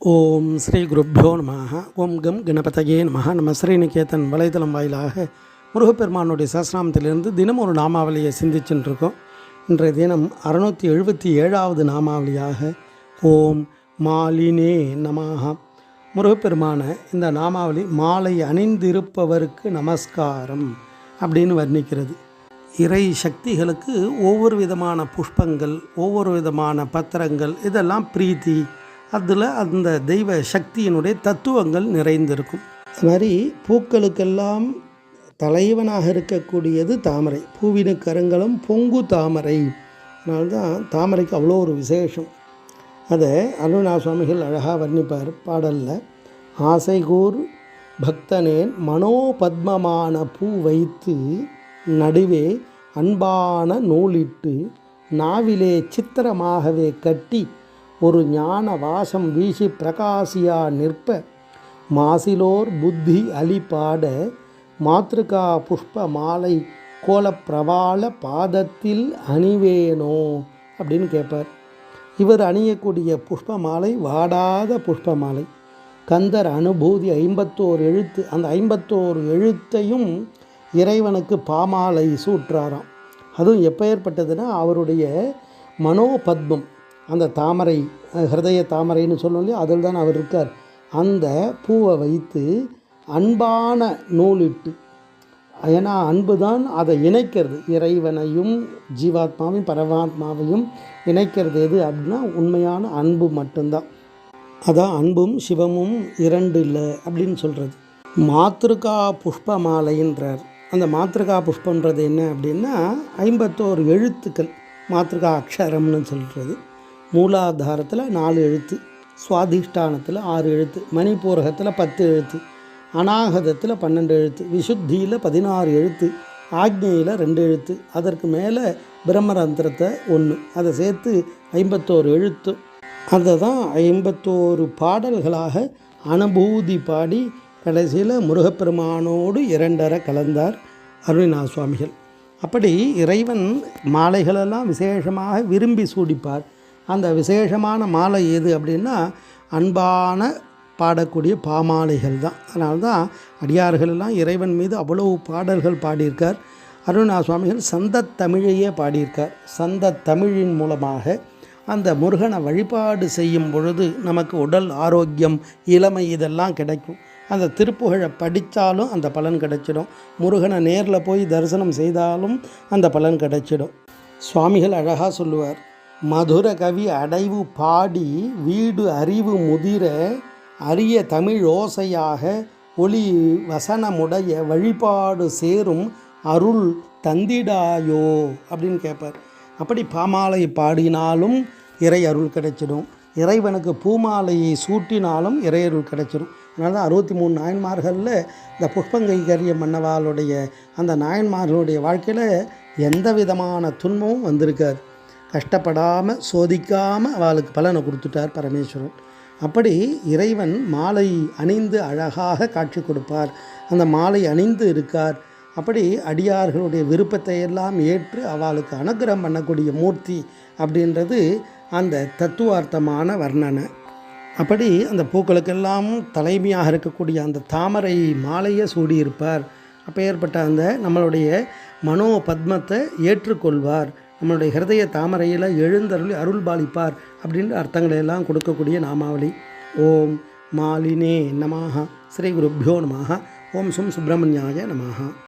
ஓம் ஸ்ரீ குருப்பியோ நம ஓம் கம் கணபதயே நம நம்ம ஸ்ரீநிகேதன் வலைதளம் வாயிலாக முருகப்பெருமானுடைய சஸ்நாமத்திலிருந்து தினம் ஒரு நாமாவளியை சிந்திச்சுட்டுருக்கோம் இன்றைய தினம் அறுநூற்றி எழுபத்தி ஏழாவது நாமாவளியாக ஓம் மாலினே நமாக முருகப்பெருமான இந்த நாமாவளி மாலை அணிந்திருப்பவருக்கு நமஸ்காரம் அப்படின்னு வர்ணிக்கிறது. இறை சக்திகளுக்கு ஒவ்வொரு விதமான புஷ்பங்கள் ஒவ்வொரு விதமான பத்திரங்கள் இதெல்லாம் பிரீத்தி அதில் அந்த தெய்வ சக்தியினுடைய தத்துவங்கள் நிறைந்திருக்கும். அது மாதிரி பூக்களுக்கெல்லாம் தலைவனாக இருக்கக்கூடியது தாமரை. பூவினு கருங்கலம் பொங்கு தாமரை. அதனால்தான் தாமரைக்கு அவ்வளோ ஒரு விசேஷம். அதை அருணா சுவாமிகள் அழகாக வர்ணிப்பார் பாடலில். ஆசைகூர் பக்தனேன் மனோபத்மமான பூ வைத்து நடுவே அன்பான நூலிட்டு நாவிலே சித்திரமாகவே கட்டி ஒரு ஞான வாசம் வீசி பிரகாசியா நிற்ப மாசிலோர் புத்தி அலிபாட மாத்ருகா புஷ்ப மாலை கோலப்பிரவாள பாதத்தில் அணிவேனோ அப்படின்னு கேட்பார் இவர் அணியக்கூடிய புஷ்ப மாலை வாடாத புஷ்ப மாலை. கந்தர் அனுபூதி ஐம்பத்தோரு எழுத்து அந்த ஐம்பத்தோரு எழுத்தையும் இறைவனுக்கு பாமாலை சூற்றாராம். அதுவும் எப்போ ஏற்பட்டதுன்னா அவருடைய மனோபத்மம் அந்த தாமரை ஹிருதய தாமரைன்னு சொல்லணும் இல்லையா அதில் தான் அவர் இருக்கார். அந்த பூவை வைத்து அன்பான நூலிட்டு ஏன்னா அன்பு தான் அதை இணைக்கிறது. இறைவனையும் ஜீவாத்மாவையும் பரமாத்மாவையும் இணைக்கிறது எது அப்படின்னா உண்மையான அன்பு மட்டும்தான். அதான் அன்பும் சிவமும் இரண்டு இல்லை அப்படின்னு சொல்கிறது மாத்திருக்கா புஷ்ப மாலைன்றார் அந்த மாத்திருக்கா புஷ்பன்றது என்ன அப்படின்னா ஐம்பத்தோரு எழுத்துக்கள் மாத்திருக்கா அக்ஷரம்னு சொல்கிறது மூலாதாரத்தில் நாலு எழுத்து சுவாதிஷ்டானத்தில் ஆறு எழுத்து மணிப்பூரகத்தில் பத்து எழுத்து அநாகதத்தில் பன்னெண்டு எழுத்து விசுத்தியில் பதினாறு எழுத்து ஆக்ஞையில் ரெண்டு எழுத்து அதற்கு மேலே பிரம்மரந்திரத்தை ஒன்று அதை சேர்த்து ஐம்பத்தோரு எழுத்து. அதை தான் ஐம்பத்தோரு பாடல்களாக அனுபூதி பாடி கடைசியில் முருகப்பெருமானோடு இரண்டரை கலந்தார் அருணிநா சுவாமிகள். அப்படி இறைவன் மாலைகளெல்லாம் விசேஷமாக விரும்பி சூடிப்பார். அந்த விசேஷமான மாலை எது அப்படின்னா அன்பான பாடக்கூடிய பாமாலைகள் தான். அதனால தான் அடியார்கள் எல்லாம் இறைவன் மீது அவ்வளவு பாடல்கள் பாடியிருக்கார். அருணா சுவாமிகள் சந்த தமிழையே பாடியிருக்கார். சந்த தமிழின் மூலமாக அந்த முருகனை வழிபாடு செய்யும் பொழுது நமக்கு உடல் ஆரோக்கியம் இளமை இதெல்லாம் கிடைக்கும். அந்த திருப்புகழை படித்தாலும் அந்த பலன் கிடைச்சிடும். முருகனை நேரில் போய் தரிசனம் செய்தாலும் அந்த பலன் கிடைச்சிடும். சுவாமிகள் அழகாக சொல்லுவார் மதுர கவி அடைவு பாடி வீடு அறிவு முதிர அரிய தமிழ் ஓசையாக ஒளி வசனமுடைய வழிபாடு சேரும் அருள் தந்திடாயோ அப்படின்னு கேட்பார் அப்படி பாமாலை பாடினாலும் இறை அருள் கிடைச்சிடும். இறைவனுக்கு பூமாலையை சூட்டினாலும் இறையருள் கிடைச்சிடும். அதனால தான் அறுபத்தி மூணு நாயன்மார்களில் இந்த புஷ்பங்கைகரிய மன்னவாளுடைய அந்த நாயன்மார்களுடைய வாழ்க்கையில் எந்த விதமான துன்பமும் வந்திருக்காது. கஷ்டப்படாமல் சோதிக்காமல் அவளுக்கு பலனை கொடுத்துட்டார் பரமேஸ்வரன். அப்படி இறைவன் மாலை அணிந்து அழகாக காட்சி கொடுப்பார். அந்த மாலை அணிந்து இருக்கார். அப்படி அடியார்களுடைய விருப்பத்தை எல்லாம் ஏற்று அவளுக்கு அனுகிரகம் பண்ணக்கூடிய மூர்த்தி அப்படின்றது அந்த தத்துவார்த்தமான வர்ணனை. அப்படி அந்த பூக்களுக்கெல்லாம் தலைமையாக இருக்கக்கூடிய அந்த தாமரை மாலையை சூடியிருப்பார். அப்போ ஏற்பட்ட அந்த நம்மளுடைய மனோ பத்மத்தை ஏற்றுக்கொள்வார். நம்மளுடைய ஹிருதய தாமரையில் எழுந்தருளி அருள் பாலிப்பார் அப்படின்ற அர்த்தங்களை எல்லாம் கொடுக்கக்கூடிய நாமாவளி. ஓம் மாலினே நமாக ஸ்ரீ குருப்யோ நமாக ஓம் சும் சுப்பிரமணியாய நமாக